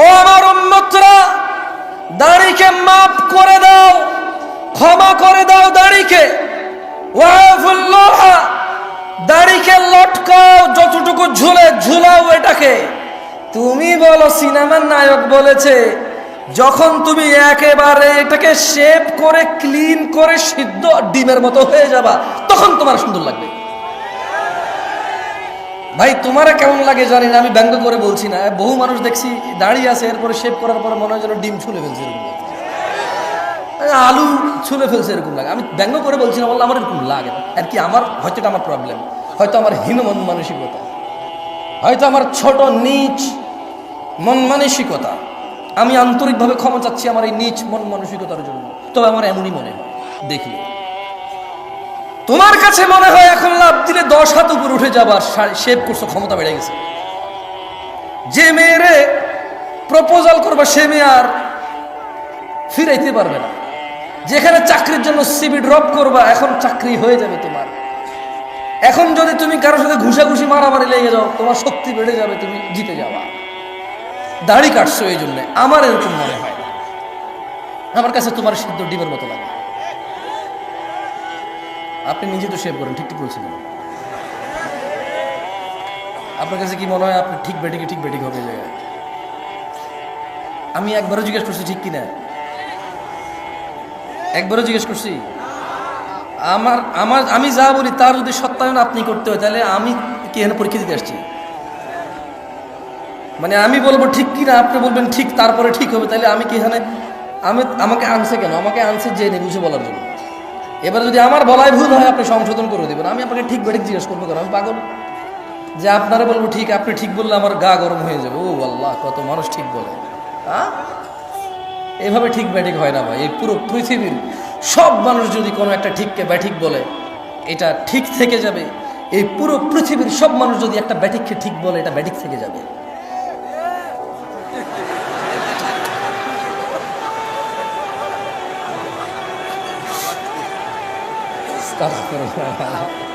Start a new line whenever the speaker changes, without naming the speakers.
ও আমার উম্মতরা, দাড়িকে মাফ করে দাও, ক্ষমা করে দাও দাড়িকে। দাড়িকে লটকাও, যতটুকু ঝুলে ঝুলাও এটাকে। তুমি বলো, সিনেমার নায়ক বলেছে, যখন তুমি একেবারে এটাকে শেপ করে ক্লিন করে, সিদ্ধ ডিমের মতো হয়ে যাবা, তখন তোমার সুন্দর লাগবে। ভাই, তোমারা কেমন লাগে জানি না আমি ব্যঙ্গ করে বলছি না। বহু মানুষ দেখছি দাঁড়িয়ে আছে, এরপরে শেভ করার পরে মনে হয় যেন ডিম ছুলে ফেলছে এরকম আলু ছুলে ফেলছে এরকম লাগে। আমি ব্যঙ্গ করে বলছি না, বললে আমার এরকম লাগে। আর কি আমার, হয়তো এটা আমার প্রবলেম হয়তো আমার হীন মন মানসিকতা। হয়তো আমার ছোট নিচ মন মানসিকতা। আমি আন্তরিকভাবে ক্ষমা চাচ্ছি আমার এই নিচ মন মানসিকতার জন্য। তবে আমার এমনই মনে হয়। দেখলে তোমার কাছে মনে হয় এখন লাভ দিলে দশ হাত উপর উঠে যাবার শেভ করছ, ক্ষমতা বেড়ে গেছে। যে মেয়েরে প্রপোজাল করবে, সে মেয়ে আর ফিরাইতে পারবে না। যেখানে চাকরির জন্য সিবি ড্রপ করবা, এখন চাকরি হয়ে যাবে তোমার। এখন যদি তুমি কারোর সাথে ঘুষাঘুষি, মারামারি লেগে যাও, তোমার শক্তি বেড়ে যাবে, তুমি জিতে যাবা। দাড়ি কাটছো এই জন্য, আমার এরকম মনে হয় আমার কাছে তোমার সিদ্ধ ডিমের মতো লাগে। আপনি নিজে তো শেভ করেন, ঠিক ঠিক বলছিলেন আপনার কাছে কি মনে হয় আপনি ঠিক বেটিকে ঠিক বেটিক হবে জায়গায়? আমি একবারও জিজ্ঞেস করছি, ঠিক কিনা? একবারও জিজ্ঞেস করছি? আমার আমার, আমি যা বলি তার যদি সত্যায়ন আপনি করতে হয়, তাহলে আমি কি এখানে পরীক্ষা দিতে আসছি? মানে আমি বলব ঠিক কিনা, আপনি বলবেন ঠিক, তারপরে ঠিক হবে, তাহলে আমি কি এখানে, আমি, আমাকে আনছে কেন? আমাকে আনছে জেনে বুঝে বলার জন্য। এবার যদি আমার বলাই ভুল হয়, আপনি সংশোধন করে দেবেন। আমি আপনাকে ঠিক বেঠিক জিজ্ঞেস করব কেন? আমি পাগল। যে আপনারা বলব, ঠিক, আপনি ঠিক বললে আমার গা গরম হয়ে যাবে। ও আল্লাহ, কত মানুষ ঠিক বলে। এভাবে ঠিক ব্যাঠিক হয় না ভাই, এই পুরো পৃথিবীর সব মানুষ যদি কোনো একটা ঠিককে ব্যাঠিক বলে, এটা ঠিক থেকে যাবে। এই পুরো পৃথিবীর সব মানুষ যদি একটা ব্যাঠিককে ঠিক বলে, এটা ব্যাঠিক থেকে যাবে। った